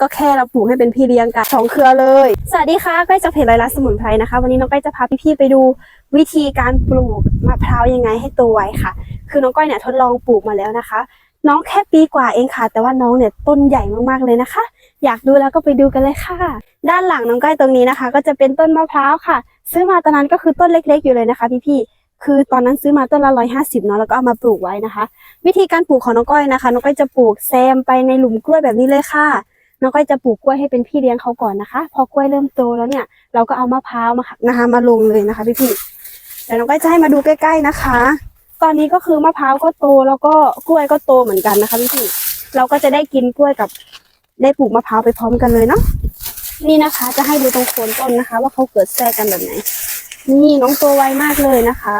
ก็แค่เราปลูกให้เป็นพี่เลี้ยงกันสองเครือเลย สวัสดีค่ะก้อยจากเพจไรลักสมุนไพรนะคะ วันนี้น้องก้อยจะพาพี่ๆไปดูวิธีการปลูกมะพร้าวยังไงให้โตไวค่ะ คือน้องก้อยเนี่ยทดลองปลูกมาแล้วนะคะ น้องแค่ปีกว่าเองค่ะ แต่ว่าน้องเนี่ยต้นใหญ่มากๆเลยนะคะ อยากดูแล้วก็ไปดูกันเลยค่ะ ด้านหลังน้องก้อยตรงนี้นะคะ ก็จะเป็นต้นมะพร้าวค่ะ ซื้อมาตอนนั้นก็คือต้นเล็ก ๆ อยู่เลยนะคะ พี่ๆคือตอนนั้นซื้อมาต้นละร้อยห้าสิบเนาะแล้วก็เอามาปลูกไว้นะคะ วิธีการปลูกของน้องก้อยนะคะน้องก้อยจะปลูกแซมไปในหลุมกล้วยแบบนี้เลยค่ะ น้องก้อยจะปลูกกล้วยให้เป็นพี่เลี้ยงเขาก่อนนะคะ พอกล้วยเริ่มโตแล้วเนี่ย เราก็เอามะพร้าวมาค่ะนะคะมาลงเลยนะคะ พี่พี่เดี๋ยวน้องก้อยจะให้มาดูใกล้ ๆนะคะ ตอนนี้ก็คือมะพร้าวก็โตแล้วก็กล้วยก็โตเหมือนกันนะคะพี่พี่เราก็จะได้กินกล้วยกับได้ปลูกมะพร้าวไปพร้อมกันเลยเนาะนี่นะคะ จะให้ดูตรงโคนต้นนะคะ ว่าเขาเกิดแทรกกันแบบไหนนี่น้องโตไวมากเลยนะคะ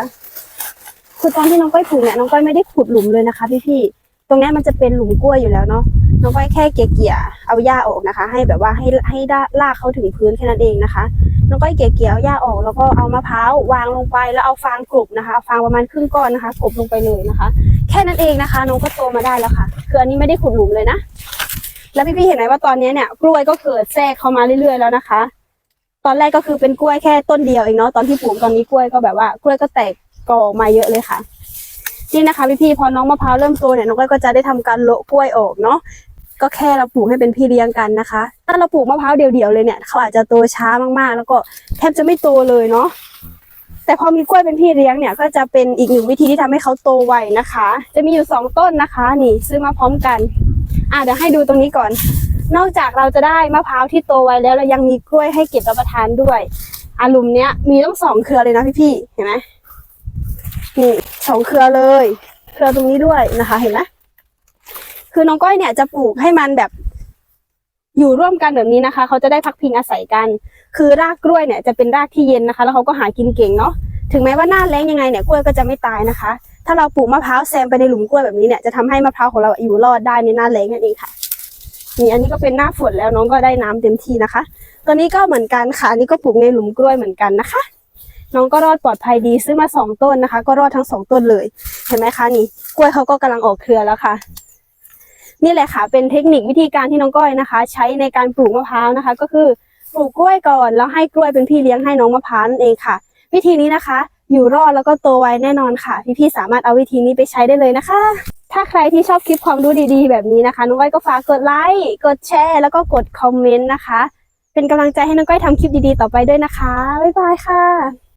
คือตอนที่น้องก้อยปลูกเนี่ยน้องก้อยไม่ได้ขุดหลุมเลยนะคะ พี่ๆตรงนี้มันจะเป็นหลุมกล้วยอยู่แล้วเนาะ น้องก้อยแค่เกี่ยเอาหญ้าออกนะคะ ให้แบบว่าให้ให้ได้ลากเขาถึงพื้นแค่นั้นเองนะคะ น้องก้อยเกี่ยๆเอาหญ้าออกแล้วก็เอามะพร้าววางลงไปแล้วเอาฟางกลบนะคะฟางประมาณครึ่งก้อนนะคะกลบลงไปเลยนะคะ แค่นั้นเองนะคะ น้องก็โตมาได้แล้วค่ะ คืออันนี้ไม่ได้ขุดหลุมเลยนะ แล้วพี่ๆเห็นไหมว่าตอนนี้เนี่ยกล้วยก็เกิดแทรกเข้ามาเรื่อยๆแล้วนะคะ ตอนแรกก็คือเป็นกล้วยแค่ต้นเดียวเองเนาะตอนที่ปลูกตอนนี้กล้วยก็แบบว่ากล้วยก็แตกกอมาเยอะเลยค่ะนี่นะคะพี่ๆพอน้องมะพร้าวเริ่มโตเนี่ยน้องก้อยก็จะได้ทำการโละกล้วยออกเนาะ ก็แค่เราปลูกให้เป็นพี่เลี้ยงกันนะคะ ถ้าเราปลูกมะพร้าวเดี่ยวๆเลยเนี่ยเขาอาจจะโตช้ามากๆ แล้วก็แทบจะไม่โตเลยเนาะแต่พอมีกล้วยเป็นพี่เลี้ยงเนี่ยก็จะเป็นอีกหนึ่งวิธีที่ทำให้เขาโตไวนะคะ จะมีอยู่สองต้นนะคะ นี่ซื้อมาพร้อมกันอะเดี๋ยวให้ดูตรงนี้ก่อน นอกจากเราจะได้มะพร้าวที่โตไวแล้วเรายังมีกล้วยให้เก็บรับประทานด้วยอาลุมเนี้ยมีต้องสองเครือเลยนะพี่ๆเห็นไหมนี่สองเครือเลย เครือตรงนี้ด้วยนะคะ เห็นไหม คือน้องก้อยเนี่ยจะปลูกให้มันแบบอยู่ร่วมกันแบบนี้นะคะ เขาจะได้พักพิงอาศัยกัน คือรากกล้วยเนี่ยจะเป็นรากที่เย็นนะคะ แล้วเขาก็หากินเก่งเนาะ ถึงแม้ว่าหน้าแล้งยังไงเนี่ยกล้วยก็จะไม่ตายนะคะ ถ้าเราปลูกมะพร้าวแซมไปในหลุมกล้วยแบบนี้เนี่ยจะทำให้มะพร้าวของเราอยู่รอดได้ในหน้าแล้งนั่นเองค่ะ นี่อันนี้ก็เป็นหน้าฝนแล้วน้องก็ได้น้ำเต็มที่นะคะ ตัวนี้ก็เหมือนกันค่ะนนี้ก็ปลูกในหลุมกล้วยเหมือนกันนะคะ น้องก็รอดปลอดภัยดีซื้อมาสองต้นนะคะ ก็รอดทั้งสองต้นเลย เห็นไหมคะนี่ กล้วยเขาก็กำลังออกเครือแล้วค่ะ นี่แหละค่ะ เป็นเทคนิควิธีการที่น้องก้อยนะคะ ใช้ในการปลูกมะพร้าวนะคะ ก็คือปลูกกล้วยก่อนแล้วให้กล้วยเป็นพี่เลี้ยงให้น้องมะพร้าวนั่นเองค่ะ วิธีนี้นะคะ อยู่รอดแล้วก็โตไวแน่นอนค่ะ พี่ๆสามารถเอาวิธีนี้ไปใช้ได้เลยนะคะ ถ้าใครที่ชอบคลิปความรู้ดีๆ แบบนี้นะคะน้องก้อยก็ฝากกดไลค์กดแชร์แล้วก็กดคอมเมนต์นะคะ เป็นกำลังใจให้น้องก้อยทำคลิปดีๆต่อไปด้วยนะคะบ๊ายบายค่ะ